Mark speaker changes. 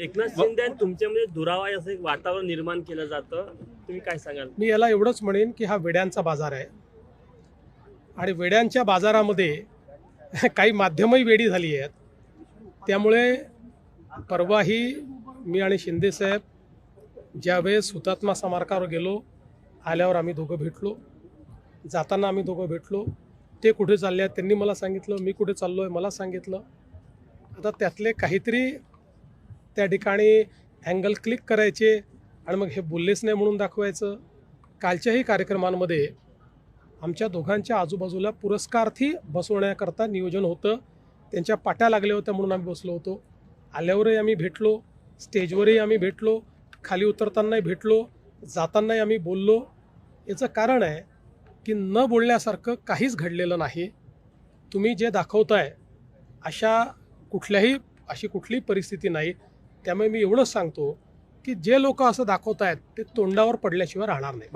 Speaker 1: एकनाथ शिंदे आणि तुमच्यामध्ये दुरावा असं एक वातावरण निर्माण केलं जातं. तुम्ही काय सांगाल?
Speaker 2: मी याला एवढंच म्हणेन की हा वेड्यांचा बाजार आहे. आणि वेड्यांच्या बाजारामध्ये काही माध्यमही वेडी झाली आहेत. त्यामुळे परवाही मी आणि शिंदेसाहेब ज्यावेळेस हुतात्मा स्मारकावर गेलो आल्यावर आम्ही दोघं भेटलो. जाताना आम्ही दोघं भेटलो. ते कुठे चालले आहेत त्यांनी मला सांगितलं मी कुठे चाललो आहे मला सांगितलं. आता त्यातले काहीतरी त्या ठिकाणी अँगल क्लिक करायचे आणि मग हे बोललेच नाही म्हणून दाखवायचं. कालच्याही कार्यक्रमांमध्ये आमच्या दोघांच्या आजूबाजूला पुरस्कार्थी बसवण्याकरता नियोजन होतं. त्यांच्या पाट्या लागल्या होत्या म्हणून आम्ही बसलो होतो. आल्यावरही आम्ही भेटलो. स्टेजवरही आम्ही भेटलो. खाली उतरतानाही भेटलो. जातानाही आम्ही बोललो. याचं कारण आहे की न बोलण्यासारखं काहीच घडलेलं नाही. तुम्ही जे दाखवताय अशा कुठल्याही अशी कुठलीही परिस्थिती नाही. त्यामुळे मी एवढंच सांगतो की जे लोक असं दाखवत आहेत ते तोंडावर पडल्याशिवाय राहणार नाही.